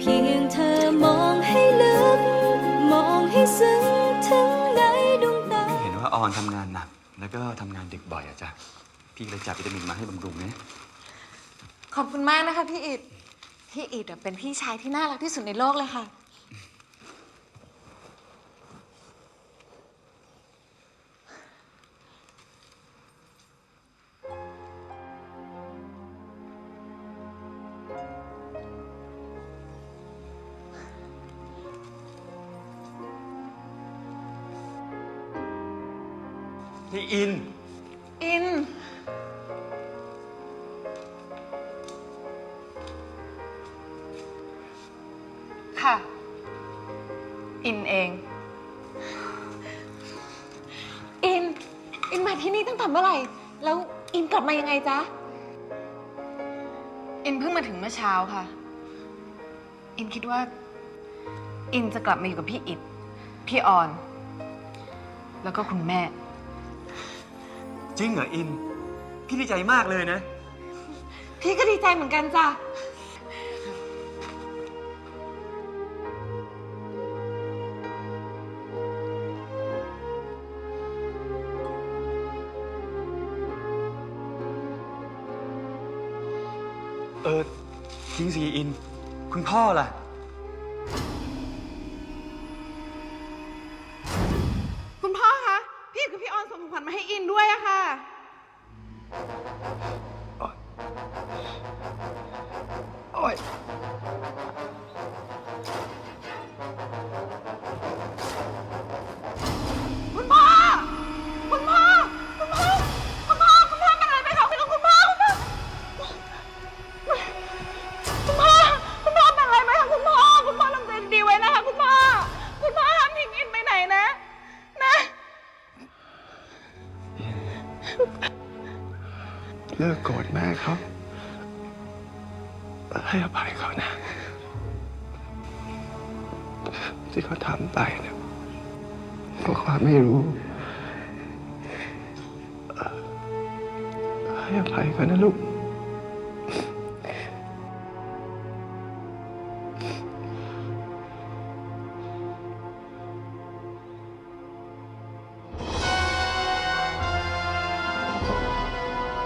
เพียงเธอมองให้ลึก มองให้ซึ้งถึงในดวงตา เห็นว่าออนทำงานหนัก แล้วก็ทำงานดึกบ่อยอะจ้ะพี่เลยจัดวิตามินมาให้บำรุงนะขอบคุณมากนะคะพี่อิดพี่อิดอะเป็นพี่ชายที่น่ารักที่สุดในโลกเลยค่ะ นี่อิน อิน ค่ะ อินเอง อิน อินมาที่นี่ตั้งแต่เมื่อไหร่ แล้วอินกลับมายังไงจ๊ะ อินเพิ่งมาถึงเมื่อเช้าค่ะ อินคิดว่า อินจะกลับมาอยู่กับพี่อิดพี่ออน แล้วก็คุณแม่ จริงเหรออิน พี่ดีใจมากเลยนะ พี่ก็ดีใจเหมือนกันจ้ะ เออจริงสิอิน คุณพ่อล่ะ ให้อภัยเขานะ ที่เขาทำไปเนี่ยเพราะความไม่รู้ ให้อภัยเขานะลูก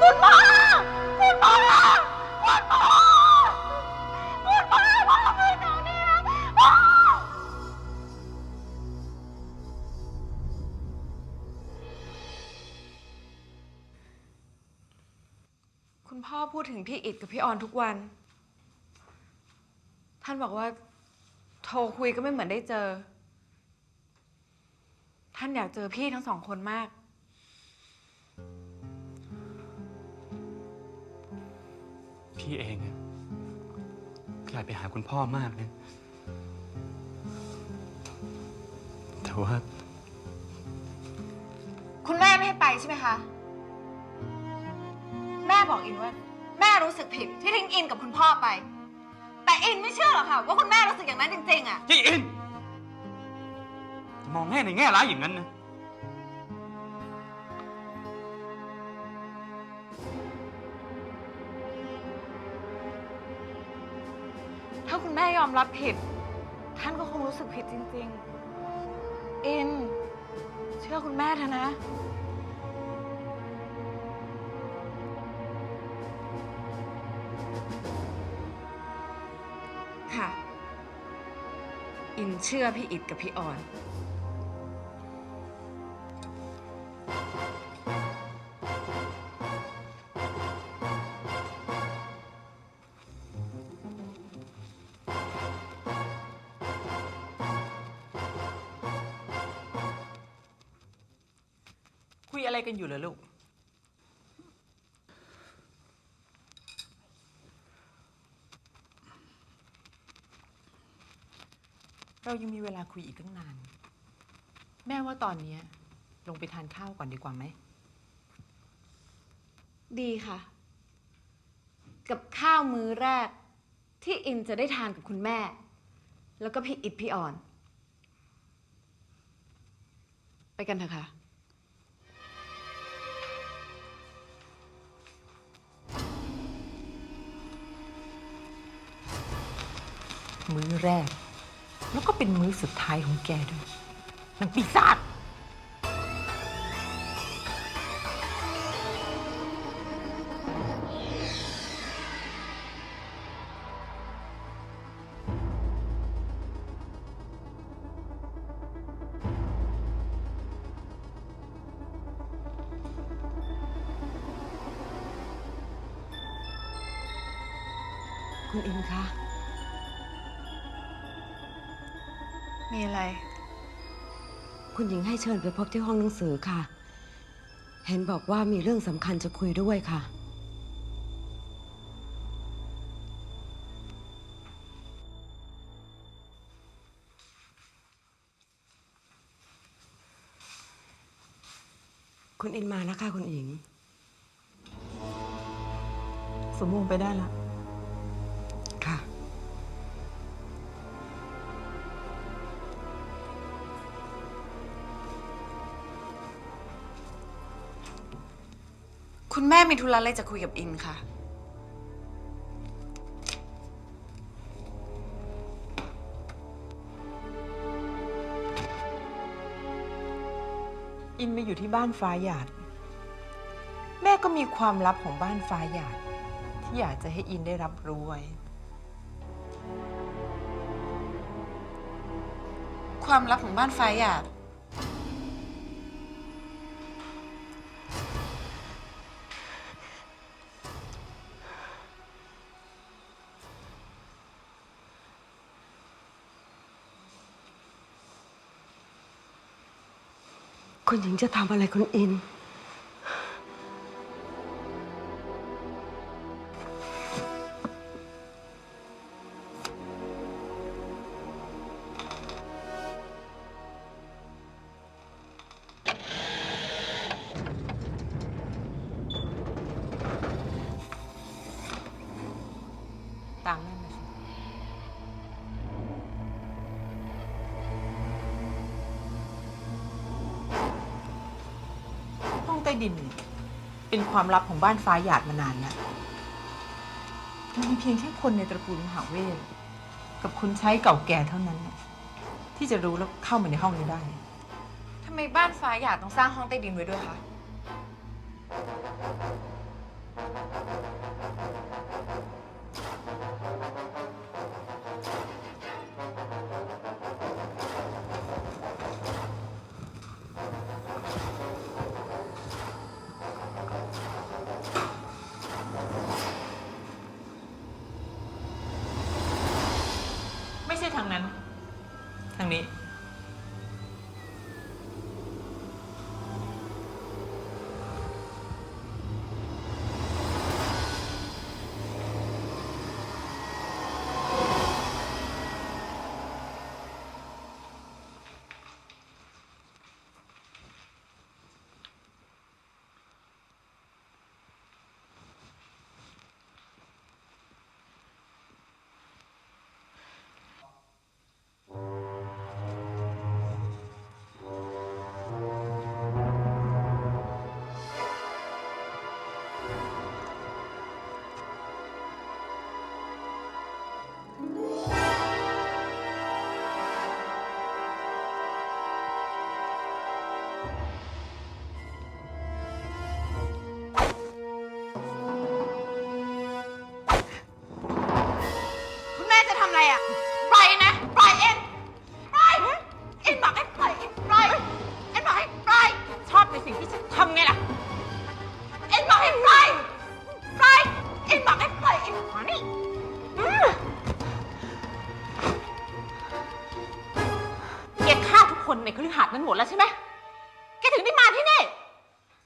คุณพ่อ พ่อพูดถึงพี่อิดกับพี่ออนทุกวัน ท่านบอกว่า โทรคุยก็ไม่เหมือนได้เจอ ท่านอยากเจอพี่ทั้งสองคนมาก พี่เองอะอยากไปหาคุณพ่อมากนะแต่ว่า คุณแม่ไม่ให้ไปใช่ไหมคะ แม่บอกอินว่า แม่รู้สึกผิดที่ทิ้งอินกับคุณพ่อไป แต่อินไม่เชื่อหรอกค่ะ ว่าคุณแม่รู้สึกอย่างนั้นจริงๆอะยี่อินจะมองแง่ในแง่ร้ายอย่างนั้นนะถ้าคุณแม่ยอมรับผิด ท่านก็คงรู้สึกผิดจริง ๆ อิน เชื่อคุณแม่เถอะนะ ค่ะ อินเชื่อพี่อิดกับพี่อ่อน คุยอะไรกันอยู่เหรอลูก เรายังมีเวลาคุยอีกตั้งนาน แม่ว่าตอนเนี้ยลงไปทานข้าวก่อนดีกว่าไหม ดีค่ะ กับข้าวมื้อแรก ที่อินจะได้ทานกับคุณแม่ แล้วก็พี่อิดพี่ออน ไปกันเถอะค่ะ มื้อแรก แล้วก็เป็นมื้อสุดท้ายของแกด้วยนางปีศาจคุณอินคะ มีอะไร คุณหญิงให้เชิญไปพบที่ห้องหนังสือค่ะ เห็นบอกว่ามีเรื่องสำคัญจะคุยด้วยค่ะ คุณอินมานะคะคุณหญิง สมมุงไปได้ละค่ะ คุณแม่มีธุระอะไรจะคุยกับอินค่ะ อินมาอยู่ที่บ้านฟ้าหยาด แม่ก็มีความลับของบ้านฟ้าหยาด ที่อยากจะให้อินได้รับรู้ไว้ ความลับของบ้านฟ้าหยาด คุณหญิงจะทำอะไรคุณอิน ดินเนี่ยเป็นความลับของบ้านฟ้าหยาดมานานแล้วมันมีเพียงแค่คนในตระกูลมหาเวทกับคนใช้เก่าแก่เท่านั้นน่ะที่จะรู้แล้วเข้ามาในห้องนี้ได้ทำไมบ้านฟ้าหยาดต้องสร้างห้องใต้ดินไว้ด้วยคะ ท ในคฤหาสน์นั้นหมดแล้วใช่ไหมแกถึงได้มาที่นี่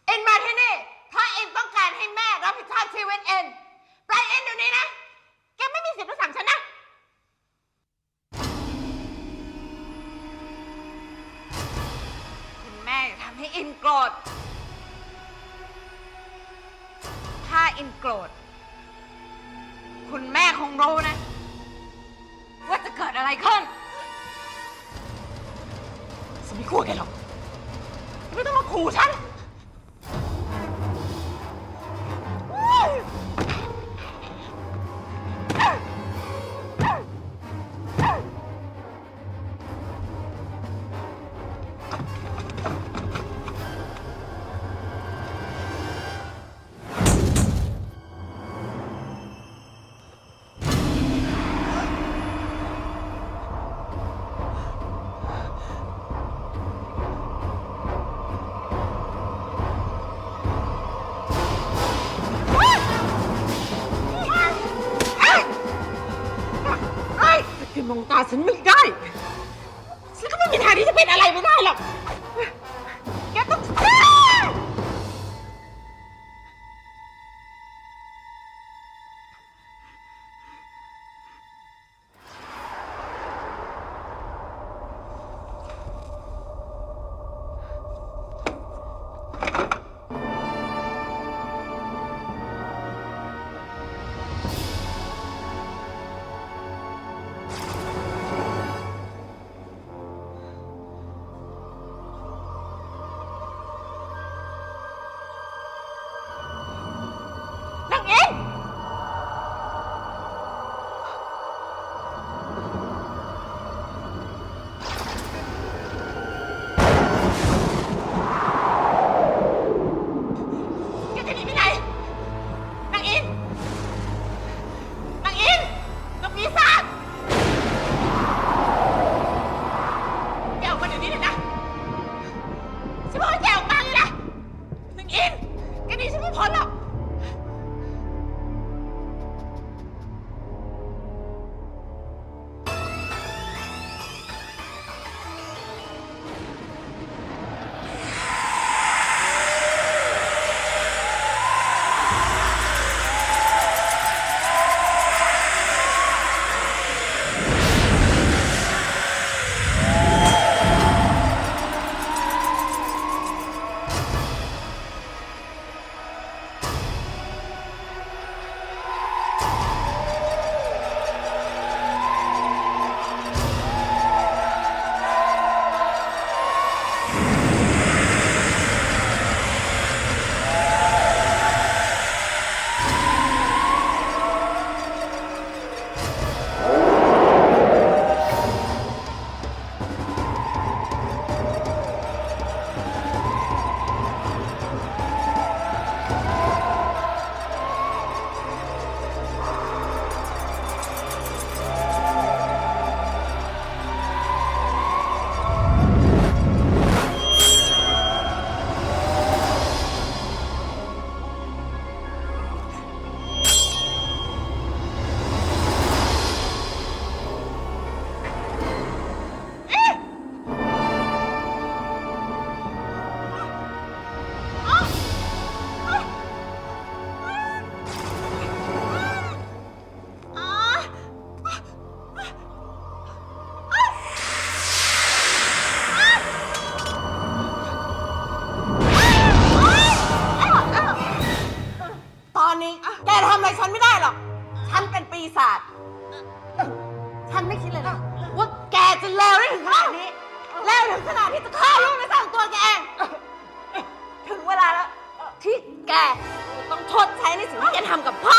เอ็นมาที่นี่เพราะเอ็นต้องการให้แม่รับผิดชอบชีวิตเอ็นปล่อยเอ็นเดี๋ยวนี้นะ แกไม่มีสิทธิ์มาสั่งฉันนะ คุณแม่อย่าทำให้เอินโกรธ ถ้าเอินโกรธ คุณแม่คงรู้นะ 왜? ทดใช้ในสิ่งที่แกทำกับพ่อ